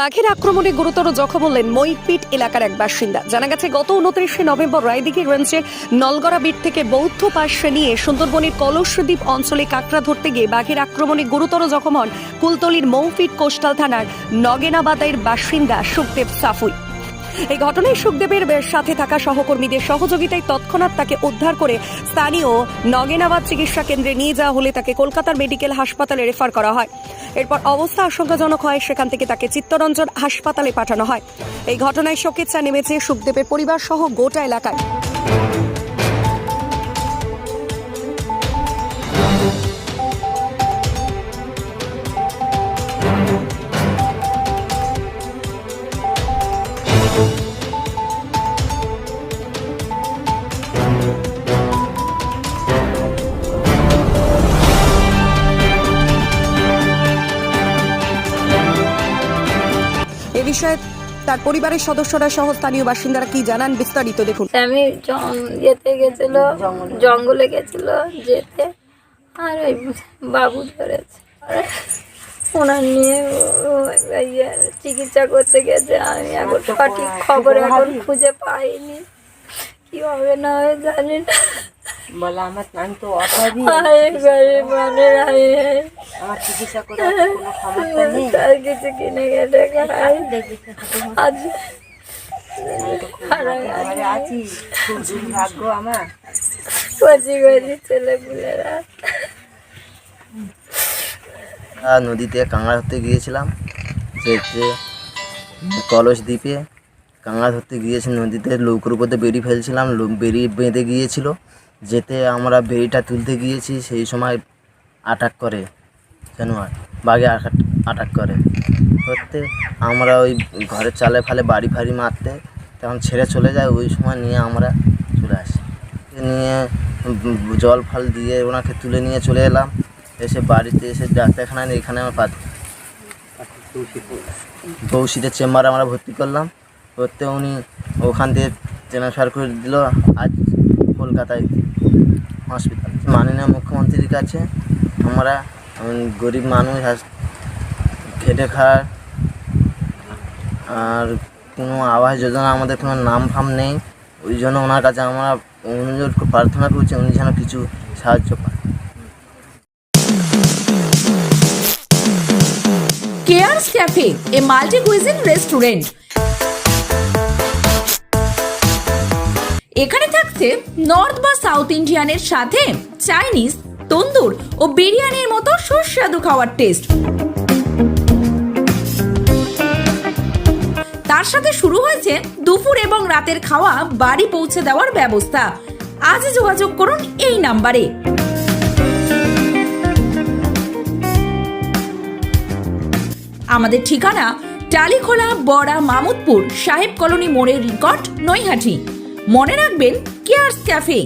বাঘের আক্রমণে গুরুতর জখম হলেন মইপিট এলাকার এক বাসিন্দা। জানা গেছে, গত উনত্রিশে নভেম্বর রায়দিঘি রেঞ্জের নলগড়া বিট থেকে বৌদ্ধ পাশে নিয়ে সুন্দরবনের কলসদ্বীপ অঞ্চলে কাঁকড়া ধরতে গিয়ে বাঘের আক্রমণে গুরুতর জখম হন কুলতলির মৌপিট কোস্টাল থানার নগেনাবাদের বাসিন্দা সুখদেব সাফুই। এই ঘটনায় সুখদেবের সাথে থাকা সহকর্মীদের সহযোগিতায় তৎক্ষণাৎ তাকে উদ্ধার করে স্থানীয় নগেনাবাদ চিকিৎসা কেন্দ্রে নিয়ে যাওয়া হলে তাকে কলকাতার মেডিকেল হাসপাতালে রেফার করা হয়। এরপর অবস্থা আশঙ্কাজনক হয়, সেখান থেকে তাকে চিত্তরঞ্জন হাসপাতালে পাঠানো হয়। এই ঘটনায় শোকের চা নেমেছে সুখদেবের পরিবার সহ গোটা এলাকায়। বিষয়ে তার পরিবারের সদস্যরা সহ স্থানীয় বাসিন্দারা কি জানান বিস্তারিত দেখুন। আমি যেতে গেছিল, জঙ্গলে গেছিল, যেতে আর ওই বাবু ধরেছে। ওনার নিয়ে চিকিৎসা করতে গেছে, আমি এখন সঠিক খবর এখন খুঁজে পাইনি। কি হবে না জানি না। বলে আমার আমি তো অভাবী। আমার চিকিৎসা করার কোনো ক্ষমতা নেই। তার কিছু কিনে গেলে খাই আজ ঘরে আছি। খুব দুর্ভাগ্য আমার। কচি কচি ছেলেপুলেরা আমরা নদীতে কাঁকড়া ধরতে গিয়েছিলাম। যেতে কলস দ্বীপে কাঁকড়া ধরতে গিয়েছি। নদীতে নৌকোর উপরে বেরি ফেলছিলাম। লো- বেরি বেঁধে গিয়েছিল। যেতে আমরা বেরিটা তুলতে গিয়েছি, সেই সময় আটাক করে জানোয়ার, বাঘে আটাক করে। করতে আমরা ওই ঘরের চালে ফালে বাড়ি ফাড়ি মারতে তখন ছেড়ে চলে যায়, ওই সময় নিয়ে আমরা চলে আসি। নিয়ে জল ফল দিয়ে ওনাকে তুলে নিয়ে চলে এলাম। এসে বাড়িতে এসে ডাক্তারখানায়, এখানে আমার পাত- বৌশিদের চেম্বারে আমরা ভর্তি করলাম। করতে উনি ওখান থেকে ট্রান্সফার করে দিল। আজ কলকাতায় হসপিটাল মাননীয় মুখ্যমন্ত্রীর কাছে আমরা গরিব মানুষ খেটে খাওয়ার, আর কোনো আবাস যোজনা আমাদের কোনো নাম ফাম নেই, ওই জন্য ওনার কাছে আমরা অনুরোধ প্রার্থনা করছি উনি যেন কিছু সাহায্য পান। Cares cafe a multi cuisine restaurant এখানে থাকছে নর্থ বা সাউথ ইন্ডিয়ানের সাথে চাইনিজ, তন্দুর ও বিরিয়ানির মতো সুস্বাদু খাওয়ার টেস্ট তার সাথে শুরু হয়েছে দুপুর এবং রাতের খাওয়া, বাড়ি পৌঁছে দেওয়ার ব্যবস্থা। আজই যোগাযোগ করুন এই নাম্বারে। আমাদের ঠিকানা টালিখোলা বড়া মামুদপুর, সাহেব কলোনি মোড়ের নিকট নৈহাটি। মনে রাখবেন কেয়ার্স ক্যাফে